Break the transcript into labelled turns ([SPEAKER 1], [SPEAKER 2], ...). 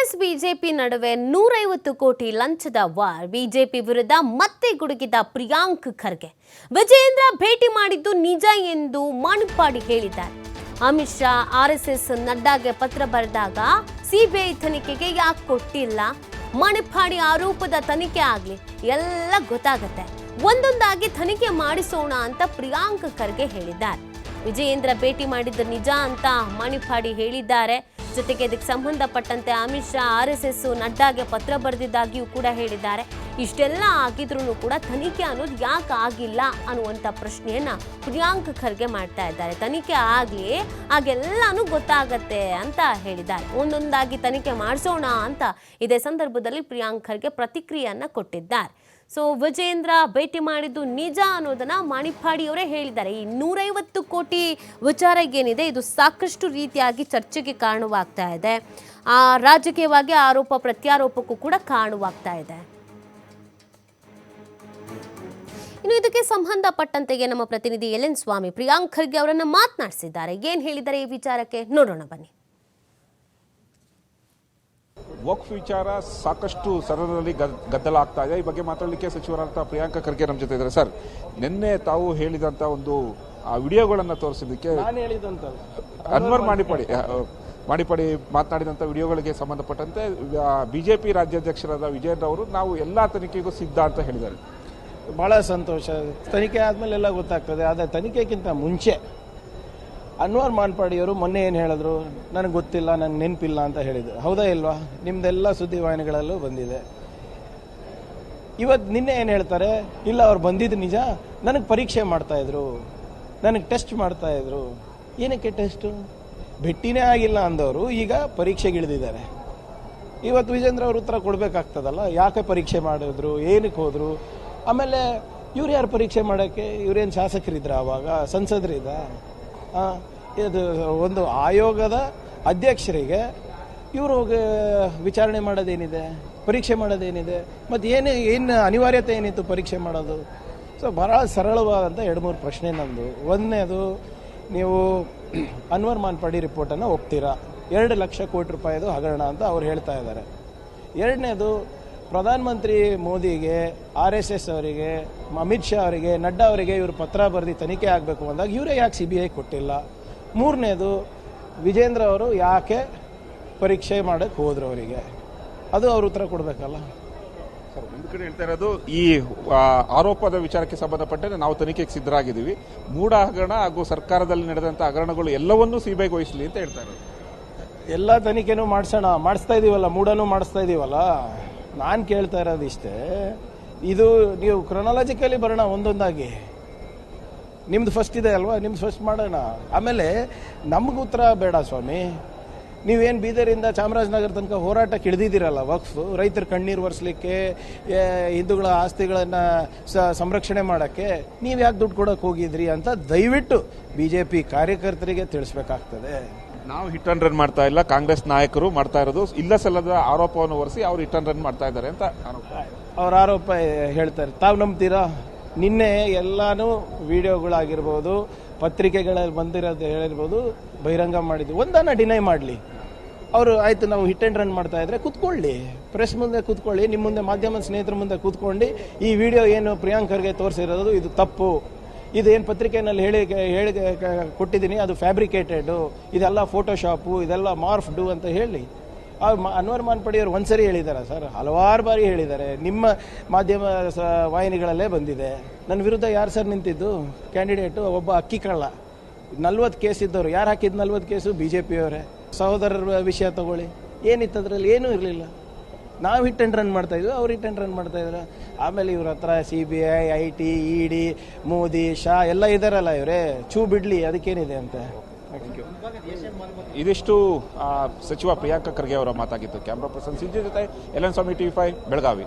[SPEAKER 1] Congress, BJP ನಡುವೆ ನೂರೈವತ್ತು ಕೋಟಿ ಲಂಚದ ವಾರ್. ಬಿಜೆಪಿ ವಿರುದ್ಧ ಮತ್ತೆ ಗುಡುಗಿದ ಪ್ರಿಯಾಂಕ್ ಖರ್ಗೆ. ವಿಜಯೇಂದ್ರ ಭೇಟಿ ಮಾಡಿದ್ದು ನಿಜ ಎಂದು ಮಾಣಿಪ್ಪಾಡಿ ಹೇಳಿದ್ದಾರೆ. ಅಮಿತ್ ಶಾ ಎಸ್ ನಡ್ಡಾಗೆ ಪತ್ರ ಬರೆದಾಗ ಸಿಬಿಐ ತನಿಖೆಗೆ ಯಾಕೆ ಕೊಟ್ಟಿಲ್ಲ? ಮಣಿಪಾಡಿ ಆರೋಪದ ತನಿಖೆ ಆಗ್ಲಿ, ಎಲ್ಲ ಗೊತ್ತಾಗತ್ತೆ. ಒಂದೊಂದಾಗಿ ತನಿಖೆ ಮಾಡಿಸೋಣ ಅಂತ ಪ್ರಿಯಾಂಕ್ ಖರ್ಗೆ ಹೇಳಿದ್ದಾರೆ. ವಿಜಯೇಂದ್ರ ಭೇಟಿ ಮಾಡಿದ್ದು ನಿಜ ಅಂತ ಮಣಿಪಾಡಿ ಹೇಳಿದ್ದಾರೆ. ಜೊತೆಗೆ ಇದಕ್ಕೆ ಸಂಬಂಧಪಟ್ಟಂತೆ Amit Shah, R S S ನಡ್ಡಾಗೆ ಪತ್ರ ಬರೆದಿದ್ದಾಗಿಯೂ ಕೂಡ ಹೇಳಿದ್ದಾರೆ. ಇಷ್ಟೆಲ್ಲ ಆಗಿದ್ರೂ ಕೂಡ ತನಿಖೆ ಅನ್ನೋದು ಯಾಕೆ ಆಗಿಲ್ಲ ಅನ್ನುವಂಥ ಪ್ರಶ್ನೆಯನ್ನ ಪ್ರಿಯಾಂಕ್ ಖರ್ಗೆ ಮಾಡ್ತಾ ಇದ್ದಾರೆ. ತನಿಖೆ ಆಗಲಿ ಆಗೆಲ್ಲಾನು ಗೊತ್ತಾಗತ್ತೆ ಅಂತ ಹೇಳಿದ್ದಾರೆ. ಒಂದೊಂದಾಗಿ ತನಿಖೆ ಮಾಡಿಸೋಣ ಅಂತ ಇದೇ ಸಂದರ್ಭದಲ್ಲಿ ಪ್ರಿಯಾಂಕ್ ಖರ್ಗೆ ಪ್ರತಿಕ್ರಿಯೆಯನ್ನ ಕೊಟ್ಟಿದ್ದಾರೆ. ಸೊ ವಿಜೇಂದ್ರ ಭೇಟಿ ಮಾಡಿದ್ದು ನಿಜ ಅನ್ನೋದನ್ನ ಮಾಣಿಪ್ಪಾಡಿಯವರೇ ಹೇಳಿದ್ದಾರೆ. ಈ ನೂರೈವತ್ತು ಕೋಟಿ ವಿಚಾರ ಏನಿದೆ ಇದು ಸಾಕಷ್ಟು ರೀತಿಯಾಗಿ ಚರ್ಚೆಗೆ ಕಾರಣವಾಗ್ತಾ ಇದೆ. ಆ ರಾಜಕೀಯವಾಗಿ ಆರೋಪ ಪ್ರತ್ಯಾರೋಪಕ್ಕೂ ಕೂಡ ಕಾರಣವಾಗ್ತಾ ಇದೆ. ಇನ್ನು ಇದಕ್ಕೆ ಸಂಬಂಧಪಟ್ಟಂತೆಗೆ ನಮ್ಮ ಪ್ರತಿನಿಧಿ ಎಲ್ ಎನ್ ಸ್ವಾಮಿ ಪ್ರಿಯಾಂಕ್ ಖರ್ಗೆ ಅವರನ್ನು ಮಾತನಾಡಿಸಿದ್ದಾರೆ. ಏನು ಹೇಳಿದ್ದಾರೆ ಈ ವಿಚಾರಕ್ಕೆ? ನೋಡೋಣ ಬನ್ನಿ.
[SPEAKER 2] ವಕ್ಫ್ ವಿಚಾರ ಸಾಕಷ್ಟು ಸದನದಲ್ಲಿ ಗದ್- ಗದ್ದಲ ಆಗ್ತಾ ಇದೆ. ಈ ಬಗ್ಗೆ ಮಾತಾಡಲಿಕ್ಕೆ ಸಚಿವರಾದ ಪ್ರಿಯಾಂಕಾ ಖರ್ಗೆ ನಮ್ಮ ಜೊತೆ ಇದ್ದಾರೆ. ಸರ್ ನಿನ್ನೆ ತಾವು ಹೇಳಿದಂತ ಒಂದು ಆ ವಿಡಿಯೋಗಳನ್ನು ತೋರಿಸಿದ್ದಕ್ಕೆ ಅನ್ವರ್ ಮಾಡಿಪಡಿ ಮಾಡಿಪಡಿ ಮಾತನಾಡಿದಂತ ವಿಡಿಯೋಗಳಿಗೆ ಸಂಬಂಧಪಟ್ಟಂತೆ ಬಿಜೆಪಿ ರಾಜ್ಯಾಧ್ಯಕ್ಷರಾದ ವಿಜಯೇಂದ್ರ ಅವರು ನಾವು ಎಲ್ಲ ತನಿಖೆಗೂ ಸಿದ್ಧ ಅಂತ ಹೇಳಿದ್ದಾರೆ.
[SPEAKER 3] ಬಹಳ ಸಂತೋಷ. ತನಿಖೆ ಆದಮೇಲೆ ಎಲ್ಲ ಗೊತ್ತಾಗ್ತದೆ. ಆದರೆ ತನಿಖೆಗಿಂತ ಮುಂಚೆ ಅನ್ವರ್ ಮಾನ್ಪಾಡಿಯವರು ಮೊನ್ನೆ ಏನು ಹೇಳಿದ್ರು? ನನಗೆ ಗೊತ್ತಿಲ್ಲ ನನಗೆ ನೆನಪಿಲ್ಲ ಅಂತ ಹೇಳಿದರು. ಹೌದಾ ಇಲ್ವಾ? ನಿಮ್ದೆಲ್ಲ ಸುದ್ದಿವಾಹಿನಿಗಳಲ್ಲೂ ಬಂದಿದೆ. ಇವತ್ತು ನಿನ್ನೆ ಏನು ಹೇಳ್ತಾರೆ? ಇಲ್ಲ, ಅವ್ರು ಬಂದಿದ್ದು ನಿಜ. ನನಗೆ ಪರೀಕ್ಷೆ ಮಾಡ್ತಾಯಿದ್ರು ನನಗೆ ಟೆಸ್ಟ್ ಮಾಡ್ತಾಯಿದ್ರು ಏನಕ್ಕೆ ಟೆಸ್ಟು? ಭೇಟಿನೇ ಆಗಿಲ್ಲ ಅಂದವರು ಈಗ ಪರೀಕ್ಷೆಗಿಳಿದಿದ್ದಾರೆ ಇವತ್ತು ವಿಜೇಂದ್ರ ಅವ್ರ ಉತ್ತರ ಕೊಡಬೇಕಾಗ್ತದಲ್ಲ? ಯಾಕೆ ಪರೀಕ್ಷೆ ಮಾಡಿದ್ರು? ಏನಕ್ಕೆ ಹೋದರು? ಆಮೇಲೆ ಇವ್ರು ಯಾರು ಪರೀಕ್ಷೆ ಮಾಡೋಕ್ಕೆ? ಇವ್ರೇನು ಶಾಸಕರಿದ್ರ ಆವಾಗ ಸಂಸದರಿದ್ದ ಇದು ಒಂದು ಆಯೋಗದ ಅಧ್ಯಕ್ಷರಿಗೆ ಇವರು ವಿಚಾರಣೆ ಮಾಡೋದೇನಿದೆ, ಪರೀಕ್ಷೆ ಮಾಡೋದೇನಿದೆ, ಮತ್ತು ಏನು ಏನು ಅನಿವಾರ್ಯತೆ ಏನಿತ್ತು ಪರೀಕ್ಷೆ ಮಾಡೋದು? ಸೊ ಬಹಳ ಸರಳವಾದಂಥ ಎರಡು ಮೂರು ಪ್ರಶ್ನೆ ನಂದು ಒಂದನೇದು, ನೀವು ಅನ್ವರ್ ಮಾನ್ಪಾಡಿ ರಿಪೋರ್ಟನ್ನು ಒಪ್ತೀರಾ? ಎರಡು ಲಕ್ಷ ಕೋಟಿ ರೂಪಾಯಿದು ಹಗರಣ ಅಂತ ಅವ್ರು ಹೇಳ್ತಾ ಇದ್ದಾರೆ. ಎರಡನೇದು ಪ್ರಧಾನಮಂತ್ರಿ ಮೋದಿಗೆ ಆರ್ ಎಸ್ ಎಸ್ ಅವರಿಗೆ ಅಮಿತ್ ಶಾ ಅವರಿಗೆ ನಡ್ಡಾ ಅವರಿಗೆ ಇವರು ಪತ್ರ ಬರೆದು ತನಿಖೆ ಆಗಬೇಕು ಅಂದಾಗ ಇವರೇ ಯಾಕೆ ಸಿ ಬಿ ಐ ಕೊಟ್ಟಿಲ್ಲ? ಮೂರನೇದು ವಿಜೇಂದ್ರ ಅವರು ಯಾಕೆ ಪರೀಕ್ಷೆ ಮಾಡಕ್ಕೆ ಹೋದ್ರು ಅವರಿಗೆ? ಅದು ಅವ್ರ ಉತ್ತರ ಕೊಡಬೇಕಲ್ಲ?
[SPEAKER 2] ಸರ್ ಒಂದು ಕಡೆ ಹೇಳ್ತಾ ಇರೋದು ಈ ಆರೋಪದ ವಿಚಾರಕ್ಕೆ ಸಂಬಂಧಪಟ್ಟಂತೆ ನಾವು ತನಿಖೆಗೆ ಸಿದ್ಧರಾಗಿದ್ದೀವಿ. ಮೂಢ ಹಗರಣ ಹಾಗೂ ಸರ್ಕಾರದಲ್ಲಿ ನಡೆದಂತ ಹಗರಣಗಳು ಎಲ್ಲವನ್ನೂ ಸಿಬಿಐಗೆ ವಹಿಸಲಿ ಅಂತ ಹೇಳ್ತಾ ಇರೋದು.
[SPEAKER 3] ಎಲ್ಲ ತನಿಖೆನೂ ಮಾಡಿಸೋಣ ಮಾಡಿಸ್ತಾ ಇದೀವಲ್ಲ ಮೂಡನೂ ಮಾಡಿಸ್ತಾ ಇದೀವಲ್ಲ? ನಾನು ಕೇಳ್ತಾ ಇರೋದು ಇಷ್ಟೇ, ಇದು ನೀವು ಕ್ರೊನಾಲಜಿಕಲಿ ಬರೋಣ ಒಂದೊಂದಾಗಿ. ನಿಮ್ದು ಫಸ್ಟ್ ಇದೆ ಅಲ್ವಾ? ನಿಮ್ದು ಫಸ್ಟ್ ಮಾಡೋಣ. ಆಮೇಲೆ ನಮ್ಗೆ ಉತ್ತರ ಬೇಡ ಸ್ವಾಮಿ. ನೀವೇನು ಬೀದರಿಂದ ಚಾಮರಾಜನಗರ ತನಕ ಹೋರಾಟಕ್ಕೆ ಕಿಡ್ದಿದ್ದೀರಲ್ಲ ವಕ್ಫ್ ರೈತರ ಕಣ್ಣೀರು ಒರೆಸ್ಲಿಕ್ಕೆ ಹಿಂದೂಗಳ ಆಸ್ತಿಗಳನ್ನು ಸಂರಕ್ಷಣೆ ಮಾಡೋಕ್ಕೆ ನೀವು ಯಾಕೆ ದುಡ್ಡು ಕೊಡೋಕೆ ಹೋಗಿದ್ರಿ ಅಂತ ದಯವಿಟ್ಟು ಬಿ ಜೆ ಪಿ ಕಾರ್ಯಕರ್ತರಿಗೆ ತಿಳಿಸ್ಬೇಕಾಗ್ತದೆ.
[SPEAKER 2] ನಾವು ಹಿಟ್ ಅಂಡ್ ರನ್ ಮಾಡ್ತಾ ಇಲ್ಲ. ಕಾಂಗ್ರೆಸ್ ನಾಯಕರು ಮಾಡ್ತಾ ಇರೋದು. ಇಲ್ಲ ಸಲ್ಲದ ಆರೋಪವನ್ನು ಹೊರಿಸಿ ಅವರು ಹಿಟ್ ಅಂಡ್ ರನ್ ಮಾಡ್ತಾ ಇದ್ದಾರೆ ಅಂತ
[SPEAKER 3] ಅವ್ರ ಆರೋಪ ಹೇಳ್ತಾರೆ ತಾವು ನಂಬ್ತೀರಾ? ನಿನ್ನೆ ಎಲ್ಲಾನು ವಿಡಿಯೋಗಳಾಗಿರ್ಬೋದು, ಪತ್ರಿಕೆಗಳಲ್ಲಿ ಬಂದಿರೋದು ಹೇಳಿರ್ಬೋದು, ಬಹಿರಂಗ ಮಾಡಿದ್ದು ಒಂದನ್ನು ಡಿನೈ ಮಾಡಲಿ. ಅವರು, ಆಯಿತು, ನಾವು ಹಿಟ್ ಆ್ಯಂಡ್ ರನ್ ಮಾಡ್ತಾ ಇದ್ರೆ ಕೂತ್ಕೊಳ್ಳಿ. ಪ್ರೆಸ್ ಮುಂದೆ ಕೂತ್ಕೊಳ್ಳಿ ನಿಮ್ಮ ಮುಂದೆ ಮಾಧ್ಯಮ ಸ್ನೇಹಿತರ ಮುಂದೆ ಕೂತ್ಕೊಂಡು, ಈ ವಿಡಿಯೋ ಏನು ಪ್ರಿಯಾಂಕರ್ಗೆ ತೋರಿಸಿರೋದು, ಇದು ತಪ್ಪು. ಇದೇನು ಪತ್ರಿಕೆಯಲ್ಲಿ ಹೇಳಿ ಹೇಳಿ, ಕೊಟ್ಟಿದ್ದೀನಿ, ಅದು ಫ್ಯಾಬ್ರಿಕೇಟೆಡು ಇದೆಲ್ಲ ಫೋಟೋಶಾಪು ಇದೆಲ್ಲ ಮಾರ್ಫ್ಡು ಅಂತ ಹೇಳಿ. ಅನ್ವರ್ ಮಾನ್ಪಡಿಯವರು ಒಂದ್ಸರಿ ಹೇಳಿದ್ದಾರೆ ಸರ್, ಹಲವಾರು ಬಾರಿ ಹೇಳಿದ್ದಾರೆ ನಿಮ್ಮ ಮಾಧ್ಯಮ ವಾಹಿನಿಗಳಲ್ಲೇ ಬಂದಿದೆ. ನನ್ನ ವಿರುದ್ಧ ಯಾರು ಸರ್ ನಿಂತಿದ್ದು? ಕ್ಯಾಂಡಿಡೇಟು ಒಬ್ಬ ಅಕ್ಕಿ ಕಳ್ಳ. ನಲ್ವತ್ತು ಕೇಸ್ ಇದ್ದವರು, ಯಾರು ಹಾಕಿದ್ದು ನಲ್ವತ್ತು ಕೇಸು? ಬಿ ಜೆ ಪಿಯವರೇ ಸಹೋದರರ ವಿಷಯ ತಗೊಳ್ಳಿ. ಏನಿತ್ತು ಅದರಲ್ಲಿ ಏನೂ ಇರಲಿಲ್ಲ. ನಾವು ಹಿಟ್ ಆ್ಯಂಡ್ ರನ್ ಮಾಡ್ತಾ ಇದ್ವಿ, ಅವ್ರು ಹಿಟ್ ಆ್ಯಂಡ್ ರನ್ ಮಾಡ್ತಾ ಇದ್ರು. ಆಮೇಲೆ ಇವ್ರ ಹತ್ರ C B I I T E D Modi, Shah ಎಲ್ಲ ಇದ್ದಾರಲ್ಲ ಇವರೇ. ಚೂ ಬಿಡ್ಲಿ, ಅದಕ್ಕೇನಿದೆ ಅಂತ.
[SPEAKER 2] ಇದಿಷ್ಟು ಸಚಿವ ಪ್ರಿಯಾಂಕಾ ಖರ್ಗೆ ಅವರ ಮಾತಾಗಿತ್ತು ಕ್ಯಾಮ್ರಾ ಪರ್ಸನ್ ಸಿಂಜು ಜೊತೆ, L N Swamy TV five, Belagavi.